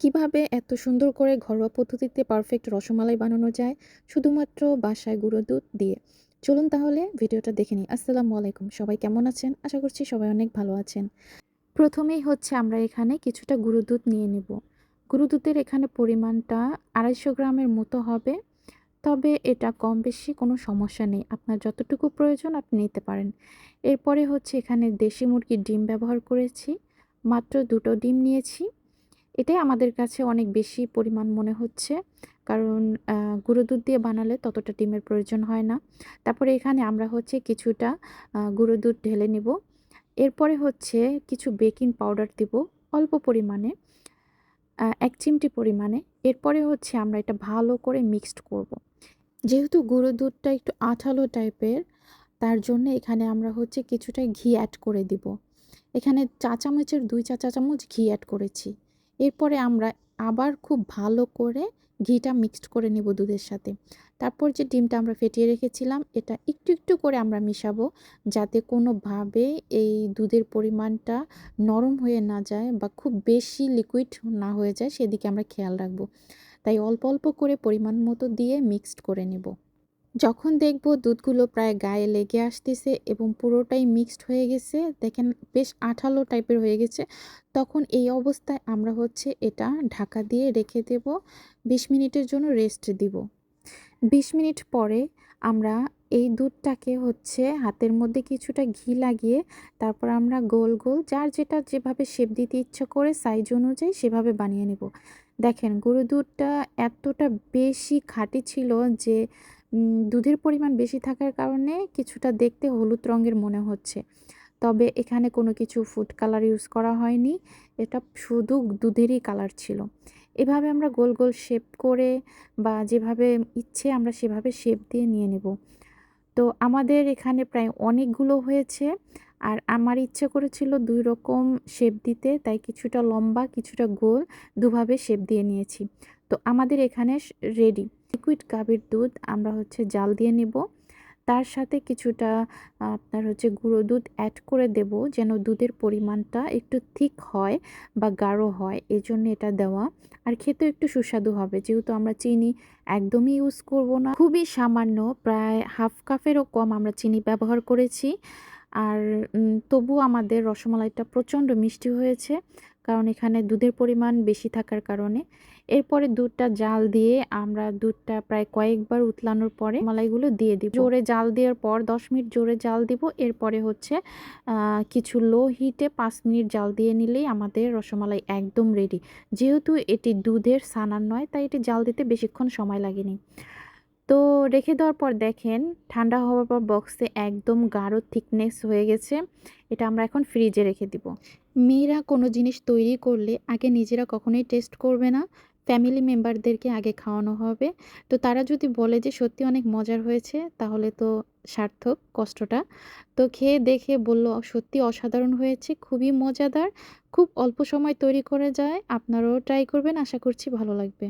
কীভাবে এত সুন্দর করে ঘরোয়া পদ্ধতিতে পারফেক্ট রসমালাই বানানো যায়? শুধুমাত্র বাসায় গুঁড়ো দুধ দিয়ে। চলুন তাহলে ভিডিওটা দেখে নিই। আসসালামু আলাইকুম। সবাই কেমন আছেন? আশা করছি সবাই অনেক ভালো আছেন। প্রথমেই হচ্ছে আমরা এখানে কিছুটা গুঁড়ো দুধ নিয়ে নেব। গুঁড়ো দুধের এখানে পরিমাণটা আড়াইশো গ্রামের মতো হবে। তবে এটা কম বেশি কোনো সমস্যা নেই। আপনার যতটুকু প্রয়োজন আপনি নিতে পারেন। এরপরে হচ্ছে এখানে দেশি মুরগির ডিম ব্যবহার করেছি। মাত্র দুটো ডিম নিয়েছি। এটাই আমাদের কাছে অনেক বেশি পরিমাণ মনে হচ্ছে। কারণ গুঁড়ো দুধ দিয়ে বানালে ততটা ডিমের প্রয়োজন হয় না। তারপরে এখানে আমরা হচ্ছে কিছুটা গুঁড়ো দুধ ঢেলে নেব। এরপরে হচ্ছে কিছু বেকিং পাউডার দিব অল্প পরিমাণে এক চিমটি পরিমাণে। এরপরে হচ্ছে আমরা এটা ভালো করে মিক্সড করব। যেহেতু গুঁড়ো দুধটা একটু আঠালো টাইপের, তার জন্য এখানে আমরা হচ্ছে কিছুটা ঘি অ্যাড করে দিব। এখানে চা চামচের দুই চা চা চামচ ঘি অ্যাড করেছি। এরপরে আমরা আবার খুব ভালো করে ঘিটা মিক্সড করে নেব দুধের সাথে। তারপর যে ডিমটা আমরা ফেটিয়ে রেখেছিলাম, এটা একটু একটু করে আমরা মিশাবো যাতে কোনোভাবে এই দুধের পরিমাণটা নরম হয়ে না যায় বা খুব বেশি লিকুইড না হয়ে যায়, সেদিকে আমরা খেয়াল রাখব। তাই অল্প অল্প করে পরিমাণ মতো দিয়ে মিক্সড করে নেব। যখন দেখব দুধগুলো প্রায় গায়ে লেগে আসতেছে এবং পুরোটাই মিক্সড হয়ে গেছে, দেখেন বেশ আঠালো টাইপের হয়ে গেছে, তখন এই অবস্থায় আমরা হচ্ছে এটা ঢাকা দিয়ে রেখে দেব, বিশ মিনিটের জন্য রেস্ট দিব। বিশ মিনিট পরে আমরা এই দুধটাকে হচ্ছে হাতের মধ্যে কিছুটা ঘি লাগিয়ে তারপর আমরা গোল গোল যার যেটা যেভাবে শেপ দিতে ইচ্ছা করে সাইজ অনুযায়ী সেভাবে বানিয়ে নেব। দেখেন গরু দুধটা এতটা বেশি খাঁটি ছিল যে দুধের পরিমাণ বেশি থাকার কারণে কিছুটা দেখতে হলুদ রঙের মনে হচ্ছে। তবে এখানে কোনো কিছু ফুড কালার ইউজ করা হয়নি। এটা শুধু দুধেরই কালার ছিল। এভাবে আমরা গোল গোল শেপ করে বা যেভাবে ইচ্ছে আমরা সেভাবে শেপ দিয়ে নিয়ে নেব। তো আমাদের এখানে প্রায় অনেকগুলো হয়েছে। আর আমার ইচ্ছে করেছিল দুই রকম শেপ দিতে, তাই কিছুটা লম্বা, কিছুটা গোল দুভাবে শেপ দিয়ে নিয়েছি। তো আমাদের এখানে রেডি লিকুইড গাভীর দুধ আমরা হচ্ছে জাল দিয়ে নেব। তার সাথে কিছুটা, আপনার হচ্ছে গুঁড়ো দুধ অ্যাড করে দেব যেন দুধের পরিমাণটা একটু থিক হয় বা গাঢ় হয় এই জন্য এটা দেওয়া। আর খেতেও একটু সুস্বাদু হবে, যেহেতু আমরা চিনি একদমই ইউজ করব না। খুবই সামান্য, প্রায় হাফ কাপেরও কম আমরা চিনি ব্যবহার করেছি। আর তবু আমাদের রসমালাইটা প্রচণ্ড মিষ্টি হয়েছে। কারণ এখানে দুধের পরিমাণ বেশি থাকার কারণে। এরপরে দুধটা জাল দিয়ে আমরা দুধটা প্রায় কয়েকবার উতলানোর পরে মালাইগুলো দিয়ে দিব। জোরে জাল দেওয়ার পর দশ মিনিট জোরে জাল দিব। এরপরে হচ্ছে কিছু লো হিটে পাঁচ মিনিট জাল দিয়ে নিলেই আমাদের রসমালাই একদম রেডি যেহেতু এটি দুধের সানার নয়, তাই এটি জাল দিতে বেশিক্ষণ সময় লাগেনি। তো রেখে দেওয়ার পর দেখেন, ঠান্ডা হওয়ার পর বক্সে একদম গাঢ় থিকনেস হয়ে গেছে। এটা আমরা এখন ফ্রিজে রেখে দিব। মেয়েরা কোনো জিনিস তৈরি করলে আগে নিজেরা কখনোই টেস্ট করবে না। ফ্যামিলি মেম্বারদেরকে আগে খাওয়ানো হবে। তো তারা যদি বলে যে সত্যি অনেক মজার হয়েছে, তাহলে তো সার্থক কষ্টটা। তো খেয়ে দেখে বলল সত্যি অসাধারণ হয়েছে, খুবই মজাদার, খুব অল্প সময় তৈরি করে যায়। আপনারাও ট্রাই করবেন, আশা করছি ভালো লাগবে।